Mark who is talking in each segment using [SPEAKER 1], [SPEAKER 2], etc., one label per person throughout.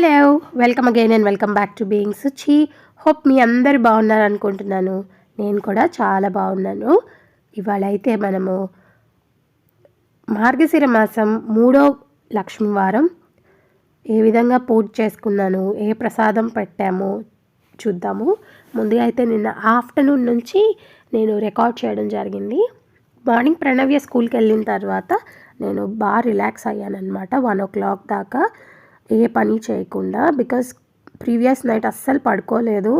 [SPEAKER 1] Hello welcome again and welcome back to being Suchi hope మీ అందరు బాగున్నారు అనుకుంటున్నాను. నేను కూడా చాలా బాగున్నాను. ఇవాళ అయితే మనము మార్గశిర మాసం మూడో లక్ష్మి వారం ఏ విధంగా పూజ చేసుకున్నాను ఏ ప్రసాదం పెట్టాము చూద్దాము. ముందుగా అయితే నిన్న ఆఫ్టర్నూన్ నుంచి నేను రికార్డ్ చేయడం జరిగింది. మార్నింగ్ ప్రణవ్య స్కూల్కి వెళ్ళిన తర్వాత నేను బాగా రిలాక్స్ అయ్యానమాట వన్ ఓ క్లాక్ దాకా ఏ పని చేయకుండా బికాస్ ప్రీవియస్ నైట్ అస్సలు పడుకోలేదు.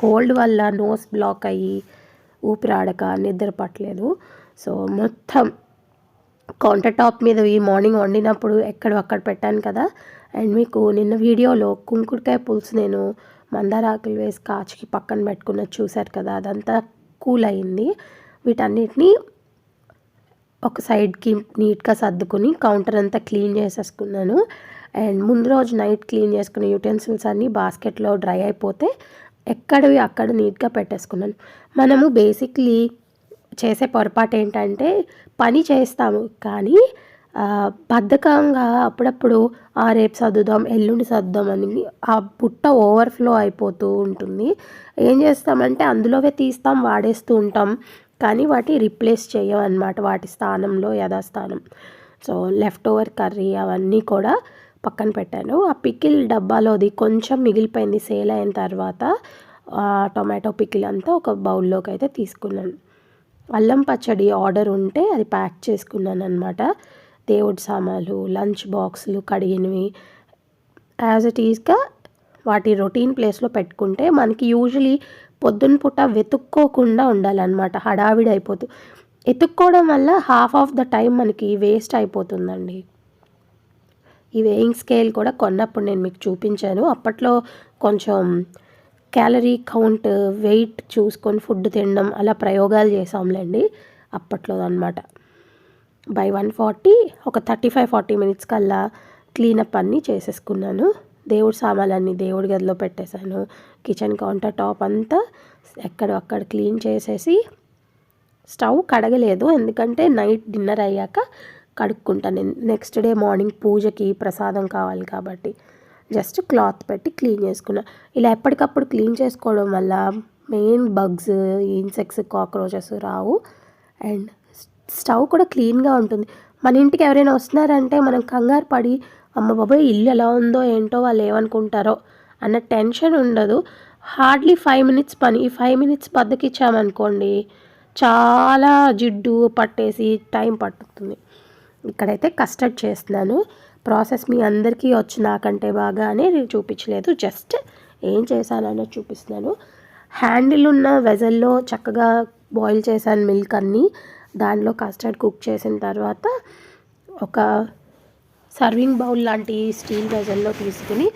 [SPEAKER 1] కోల్డ్ వల్ల నోస్ బ్లాక్ అయ్యి ఊపిరాడక నిద్ర పట్టలేదు. సో మొత్తం కౌంటర్ టాప్ మీద ఈ మార్నింగ్ వండినప్పుడు ఎక్కడ అక్కడ పెట్టాను కదా. అండ్ మీకు నిన్న వీడియోలో కుంకుడుకాయ పులుసు నేను మందారాకులు వేసి కాచికి పక్కన పెట్టుకున్నది చూశారు కదా అదంతా కూల్ అయింది. వీటన్నిటిని ఒక సైడ్కి నీట్గా సర్దుకుని కౌంటర్ అంతా క్లీన్ చేసేసుకున్నాను. అండ్ ముందు రోజు నైట్ క్లీన్ చేసుకున్న యూటెన్సిల్స్ అన్నీ బాస్కెట్లో డ్రై అయిపోతే ఎక్కడవి అక్కడ నీట్గా పెట్టేసుకున్నాను మనము బేసిక్లీ చేసే పొరపాటు ఏంటంటే పని చేస్తాము. కానీ బద్ధకంగా అప్పుడప్పుడు ఆ రేపు సర్దుదాం ఎల్లుండి సర్దుదాం అని ఆ పుట్ట ఓవర్ఫ్లో అయిపోతూ ఉంటుంది. ఏం చేస్తామంటే అందులోవే తీస్తాం వాడేస్తూ ఉంటాం. కానీ వాటి రిప్లేస్ చేయమన్నమాట వాటి స్థానంలో యథాస్థానం. సో లెఫ్ట్ ఓవర్ కర్రీ అవన్నీ కూడా పక్కన పెట్టాను. ఆ పికిల్ డబ్బాలోది కొంచెం మిగిలిపోయింది సేల్ అయిన తర్వాత టొమాటో పికిల్ అంతా ఒక బౌల్లోకి అయితే తీసుకున్నాను. అల్లం పచ్చడి ఆర్డర్ ఉంటే అది ప్యాక్ చేసుకున్నాను అనమాట దేవుడి సామాన్లు లంచ్ బాక్సులు కడిగినవి. యాజ్ ఇట్ ఈస్గా వాటి రొటీన్ ప్లేస్లో పెట్టుకుంటే మనకి యూజువలీ పొద్దున్న పూట వెతుక్కోకుండా ఉండాలన్నమాట. హడావిడి అయిపోతుంది ఎత్తుక్కోవడం వల్ల హాఫ్ ఆఫ్ ద టైం మనకి వేస్ట్ అయిపోతుందండి. ఈ వేయింగ్ స్కేల్ కూడా కొన్నప్పుడు నేను మీకు చూపించాను. అప్పట్లో కొంచెం క్యాలరీ కౌంట్ వెయిట్ చూసుకొని ఫుడ్ తినడం అలా ప్రయోగాలు చేసాంలేండి అప్పట్లో అనమాట బై వన్ ఫార్టీ ఒక థర్టీ ఫైవ్ ఫార్టీ మినిట్స్ కల్లా క్లీనప్ అన్నీ చేసేసుకున్నాను. దేవుడి సామాన్లన్నీ దేవుడి గదిలో పెట్టేశాను. కిచెన్ కౌంటర్ టాప్ అంతా ఎక్కడ అక్కడ క్లీన్ చేసేసి స్టవ్ కడగలేదు. ఎందుకంటే నైట్ డిన్నర్ అయ్యాక కడుక్కుంటాను. నెక్స్ట్ డే మార్నింగ్ పూజకి ప్రసాదం కావాలి కాబట్టి జస్ట్ క్లాత్ పెట్టి క్లీన్ చేసుకున్నా. ఇలా ఎప్పటికప్పుడు క్లీన్ చేసుకోవడం వల్ల మెయిన్ బగ్స్ ఇన్సెక్ట్స్ కాక్రోచెస్ రావు. అండ్ స్టవ్ కూడా క్లీన్గా ఉంటుంది. మన ఇంటికి ఎవరైనా వస్తున్నారంటే మనం కంగారు పడి అమ్మ బాబాయ్ ఇల్లు ఎలా ఉందో ఏంటో వాళ్ళు ఏమనుకుంటారో అన్న టెన్షన్ ఉండదు. హార్డ్లీ ఫైవ్ మినిట్స్ పని ఈ ఫైవ్ మినిట్స్ బద్దకిచ్చామనుకోండి చాలా జిడ్డు పట్టేసి టైం పట్టుతుంది. ఇక్కడైతే కస్టర్డ్ చేస్తున్నాను. ప్రాసెస్ మీ అందరికీ వచ్చి నాకంటే బాగా అని నేను చూపించలేదు. జస్ట్ ఏం చేశానో చూపిస్తున్నాను. హ్యాండిల్ ఉన్న వెజల్లో చక్కగా బాయిల్ చేశాను మిల్క్ అన్నీ. దానిలో కస్టర్డ్ కుక్ చేసిన తర్వాత ఒక సర్వింగ్ బౌల్ లాంటి స్టీల్ వెజల్లో తీసుకుని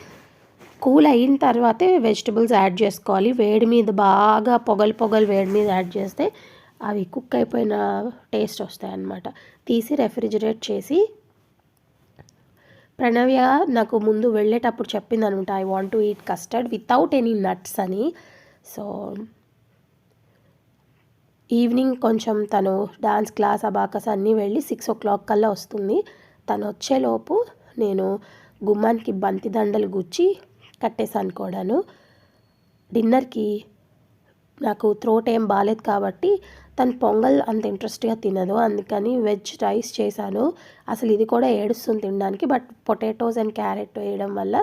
[SPEAKER 1] కూల్ అయిన తర్వాతే వెజిటబుల్స్ యాడ్ చేసుకోవాలి. వేడి మీద బాగా పొగలు పొగలు వేడి మీద యాడ్ చేస్తే అవి కుక్ అయిపోయిన టేస్ట్ వస్తాయి అన్నమాట తీసి రెఫ్రిజిరేట్ చేసి ప్రణవ్య నాకు ముందు వెళ్ళేటప్పుడు చెప్పింది అనమాట I want to eat custard without any nuts అని. సో ఈవినింగ్ కొంచెం తను డాన్స్ క్లాస్ అబాకస్ అన్నీ వెళ్ళి సిక్స్ ఓ క్లాక్ కల్లా వస్తుంది. తను వచ్చేలోపు నేను గుమ్మానికి బంతి దండలు గుచ్చి కట్టేసాను కూడాను. డిన్నర్కి నాకు త్రోట్ ఏం బాగాలేదు కాబట్టి తను పొంగల్ అంత ఇంట్రెస్ట్గా తినదు. అందుకని వెజ్ రైస్ చేశాను. అసలు ఇది కూడా ఏడుస్తుంది తినడానికి. బట్ పొటాటోస్ అండ్ క్యారెట్ వేయడం వల్ల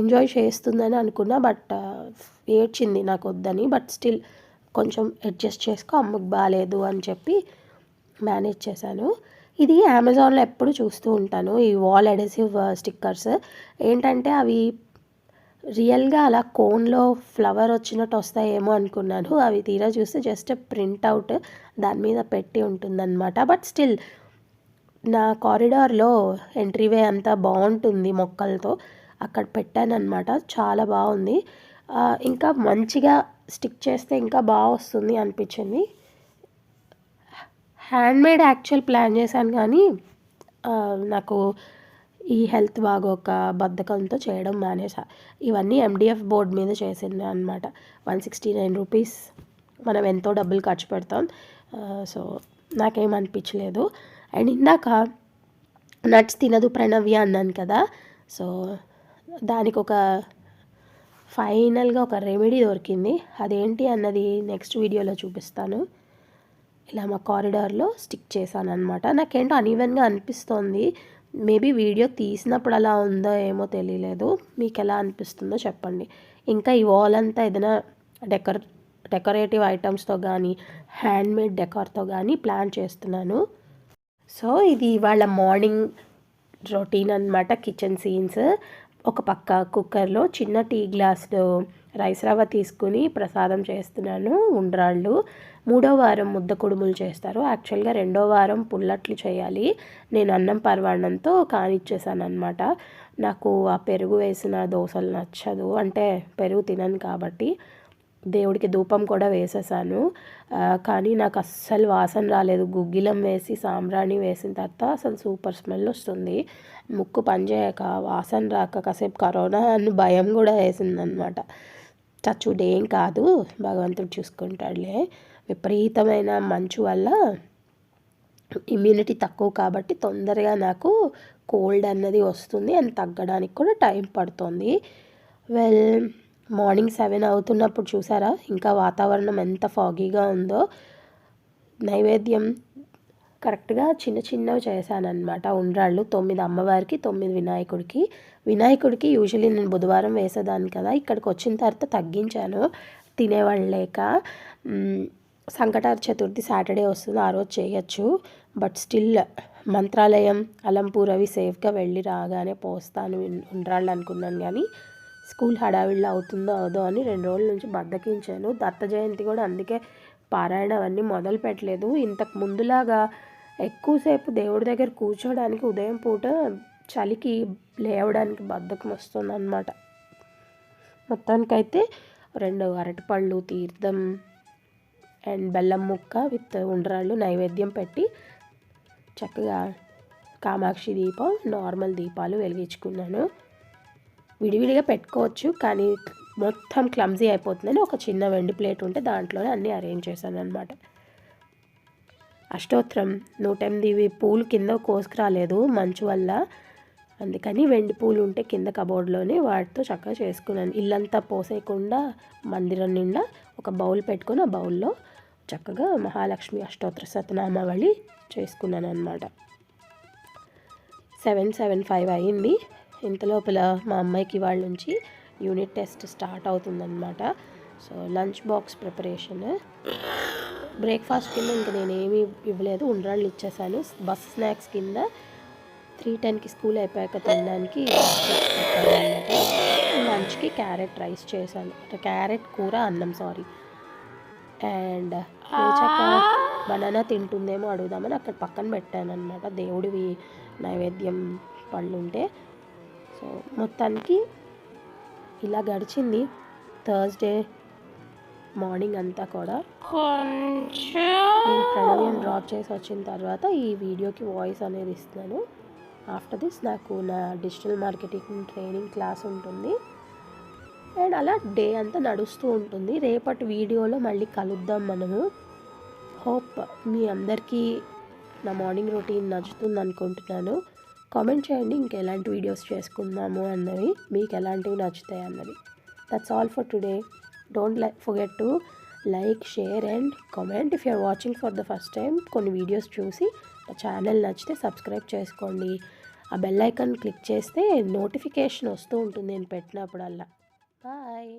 [SPEAKER 1] ఎంజాయ్ చేస్తుందని అనుకున్నా. బట్ uh, ఏడ్చింది నాకు వద్దని. బట్ స్టిల్ కొంచెం అడ్జస్ట్ చేసుకో అమ్మకు బాగాలేదు అని చెప్పి మేనేజ్ చేశాను. ఇది అమెజాన్లో ఎప్పుడు చూస్తూ ఉంటాను. ఈ వాల్ అడెసివ్ స్టిక్కర్స్ ఏంటంటే అవి రియల్గా అలా కోన్లో ఫ్లవర్ వచ్చినట్టు వస్తాయేమో అనుకున్నాను. అవి తీరా చూస్తే జస్ట్ ప్రింట్ అవుట్ దాని మీద పెట్టి ఉంటుందన్నమాట. బట్ స్టిల్ నా కారిడార్లో ఎంట్రీవే అంతా బాగుంటుంది మొక్కలతో. అక్కడ పెట్టానమాట చాలా బాగుంది. ఇంకా మంచిగా స్టిక్ చేస్తే ఇంకా బాగా వస్తుంది అనిపించింది. హ్యాండ్మేడ్ యాక్చువల్ ప్లాన్ చేశాను కానీ నాకు ఈ హెల్త్ బాగోక బద్ధకంతో చేయడం మానేసా. ఇవన్నీ ఎండిఎఫ్ బోర్డ్ మీద చేసింది అనమాట వన్ సిక్స్టీ నైన్ రూపీస్ మనం ఎంతో డబ్బులు ఖర్చు పెడతాం. సో నాకేమనిపించలేదు అండ్ ఇందాక నట్స్ తినదు ప్రణవ్య అన్నాను కదా సో దానికి ఒక ఫైనల్గా ఒక రెమెడీ దొరికింది. అదేంటి అన్నది నెక్స్ట్ వీడియోలో చూపిస్తాను. ఇలా మా కారిడార్లో స్టిక్ చేశాను అనమాట నాకేంటో అన్ఈవెన్గా అనిపిస్తోంది. మేబీ వీడియో తీసినప్పుడు అలా ఉందో ఏమో తెలియలేదు. మీకు ఎలా అనిపిస్తుందో చెప్పండి. ఇంకా ఈ వాల్ అంతా ఏదైనా డెకర్ డెకరేటివ్ ఐటమ్స్తో కానీ హ్యాండ్మేడ్ డెకార్తో కానీ ప్లాన్ చేస్తున్నాను. సో ఇది ఇవాళ మార్నింగ్ రొటీన్ అనమాట కిచెన్ సీన్స్. ఒక పక్క కుక్కర్లో చిన్న టీ గ్లాస్లో రైస్ రవ్వ తీసుకుని ప్రసాదం చేస్తున్నాను ఉండ్రాళ్ళు. మూడో వారం ముద్ద కుడుములు చేస్తారు. యాక్చువల్గా రెండో వారం పుల్లట్లు చేయాలి. నేను అన్నం పర్వాణంతో కానిచ్చేసాను అనమాట నాకు ఆ పెరుగు వేసిన దోశలు నచ్చదు. అంటే పెరుగు తినను కాబట్టి దేవుడికి ధూపం కూడా వేసేసాను. కానీ నాకు అస్సలు వాసన రాలేదు. గుగ్గిలం వేసి సాంబ్రాణి వేసిన తర్వాత అసలు సూపర్ స్మెల్ వస్తుంది. ముక్కు పనిచేయక వాసన రాక కాసేపు కరోనా అని భయం కూడా వేసిందనమాట. చచ్చుడు ఏం కాదు. భగవంతుడు చూసుకుంటాడులే. విపరీతమైన మంచు వల్ల ఇమ్యూనిటీ తక్కువ కాబట్టి తొందరగా నాకు కోల్డ్ అన్నది వస్తుంది. అండ్ తగ్గడానికి కూడా టైం పడుతుంది. వెల్ మార్నింగ్ సెవెన్ అవుతున్నప్పుడు చూసారా? ఇంకా వాతావరణం ఎంత ఫాగీగా ఉందో. నైవేద్యం కరెక్ట్గా చిన్న చిన్నవి చేశానమాట ఉండ్రాళ్ళు తొమ్మిది అమ్మవారికి తొమ్మిది వినాయకుడికి. వినాయకుడికి యూజువలీ నేను బుధవారం వేసేదాన్ని కదా. ఇక్కడికి వచ్చిన తర్వాత తగ్గించాను. తినేవాళ్ళు లేక సంకటార చతుర్థి సాటర్డే వస్తుంది. ఆ రోజు చేయొచ్చు. బట్ స్టిల్ మంత్రాలయం అలంపూర్ అవి సేఫ్గా వెళ్ళి రాగానే పోస్తాను. ఉండ్రాళ్ళు అనుకున్నాను కానీ స్కూల్ హడావిడిలో అవుతుందో అవదో అని రెండు రోజుల నుంచి బద్దకించాను. దత్త జయంతి కూడా అందుకే పారాయణ అవన్నీ మొదలు పెట్టలేదు. ఇంతకు ముందులాగా ఎక్కువసేపు దేవుడి దగ్గర కూర్చోడానికి ఉదయం పూట చలికి లేవడానికి బద్ధకం వస్తుంది అనమాట మొత్తానికైతే రెండు అరటిపళ్ళు తీర్థం అండ్ బెల్లం ముక్క విత్ ఉండరాళ్ళు నైవేద్యం పెట్టి చక్కగా కామాక్షి దీపం నార్మల్ దీపాలు వెలిగించుకున్నాను. విడివిడిగా పెట్టుకోవచ్చు కానీ మొత్తం క్లమ్జీ అయిపోతుందని ఒక చిన్న వెండి ప్లేట్ ఉంటే దాంట్లోనే అన్నీ అరేంజ్ చేశాను అనమాట అష్టోత్తరం నూట ఎనిమిది పూలు కింద కోసుకురాలేదు మంచు వల్ల. అందుకని వెండి పూలు ఉంటే కింద కబోర్డ్లోనే వాటితో చక్కగా చేసుకున్నాను. ఇల్లంతా పోసేయకుండా మందిరం నిండా ఒక బౌల్ పెట్టుకొని ఆ బౌల్లో చక్కగా మహాలక్ష్మి అష్టోత్తర సతనామావళి చేసుకున్నాను అనమాట సెవెన్ సెవెన్ ఫైవ్ అయ్యింది ఇంతలోపల మా అమ్మాయికి వాళ్ళ నుంచి యూనిట్ టెస్ట్ స్టార్ట్ అవుతుందన్నమాట. So lunch box preparation. Breakfast కింద ఇంకా నేనేమి ఇవ్వలేదు. ఉండ్రాళ్ళు ఇచ్చేసాను. బస్ స్నాక్స్ కింద త్రీ టెన్కి స్కూల్ అయిపోయాక తినడానికి లంచ్కి క్యారెట్ రైస్ చేశాను. క్యారెట్ కూర అన్నం సారీ. అండ్ లేచాక బనానా తింటుందేమో అడుగుదామని అక్కడ పక్కన పెట్టాను అనమాట దేవుడివి నైవేద్యం పళ్ళు ఉంటే సో మొత్తానికి ఇలా గడిచింది థర్స్డే మార్నింగ్ అంతా కూడా. నేను ప్రణవ్యం డ్రాప్ చేసి వచ్చిన తర్వాత ఈ వీడియోకి వాయిస్ అనేది ఇస్తున్నాను. ఆఫ్టర్ దిస్ నాకు నా డిజిటల్ మార్కెటింగ్ ట్రైనింగ్ క్లాస్ ఉంటుంది. అండ్ అలా డే అంతా నడుస్తూ ఉంటుంది. రేపటి వీడియోలో మళ్ళీ కలుద్దాం మనము. హోప్ మీ అందరికీ నా మార్నింగ్ రొటీన్ నచ్చుతుంది అనుకుంటున్నాను. కామెంట్ చేయండి ఇంకా ఎలాంటి వీడియోస్ చేసుకుందాము అన్నవి మీకు ఎలాంటివి నచ్చుతాయి అన్నది. That's all for today don't like forget to like share and comment if you're watching for the first time కొన్ని వీడియోస్ చూసి ఛానల్ నచ్చితే సబ్స్క్రైబ్ చేసుకోండి. ఆ బెల్ ఐకాన్ క్లిక్ చేస్తే నోటిఫికేషన్ వస్తూ ఉంటుంది నేను పెట్టినప్పుడల్లా. బాయ్